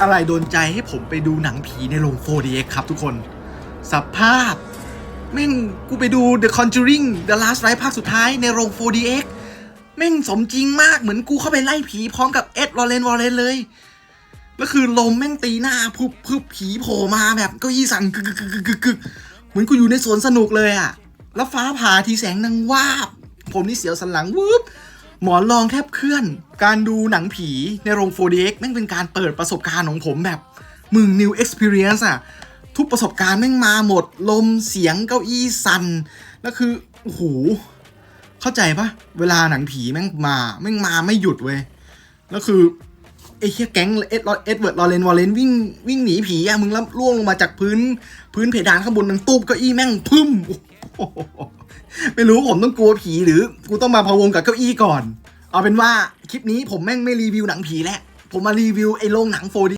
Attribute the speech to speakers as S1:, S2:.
S1: อะไรโดนใจให้ผมไปดูหนังผีในโรง 4DX ครับทุกคน สภาพ แม่งกูไปดู The Conjuring The Last Ride ภาคสุดท้ายในโรง 4DX แม่งสมจริงมากเหมือนกูเข้าไปไล่ผีพร้อมกับเอ็ดวอลเลนวอลเลนเลยแล้วคือลมแม่งตีหน้าพึบพึบผีโผล่มาแบบก้าอี้สั่นกึกกึกกึกกึกเหมือนกูอยู่ในสวนสนุกเลยอะแล้วฟ้าผ่าทีแสงนางวาบ ผมนี่เสียวสันหลังวืบหมอนรองแทบเคลื่อน การดูหนังผีในโรง 4DX แม่งเป็นการเปิดประสบการณ์ของผมแบบ มึง new experience อะทุกประสบการณ์แม่งมาหมด ลมเสียงเก้าอี้สั่นแล้วคือโอ้โหเข้าใจปะเวลาหนังผีแม่งมาแม่งมาไม่หยุดเว้ยแล้วคือไอ้เฮียแก๊งเอ็ดเอ็ดเวิร์ดลอเรนวอลเลนวิ่งวิ่งหนีผีอะมึงแล้วล่วงลงมาจากพื้น พื้นเพดานข้างบนนังตูบเก้าอี้แม่งพึ่มไม่รู้ผมต้องกลัวผีหรือ กูต้องมาพะวงกับเก้าอี้ก่อน เอาเป็นว่าคลิปนี้ผมแม่งไม่รีวิวหนังผีแล้วผมมารีวิวไอ้โรงหนัง 4D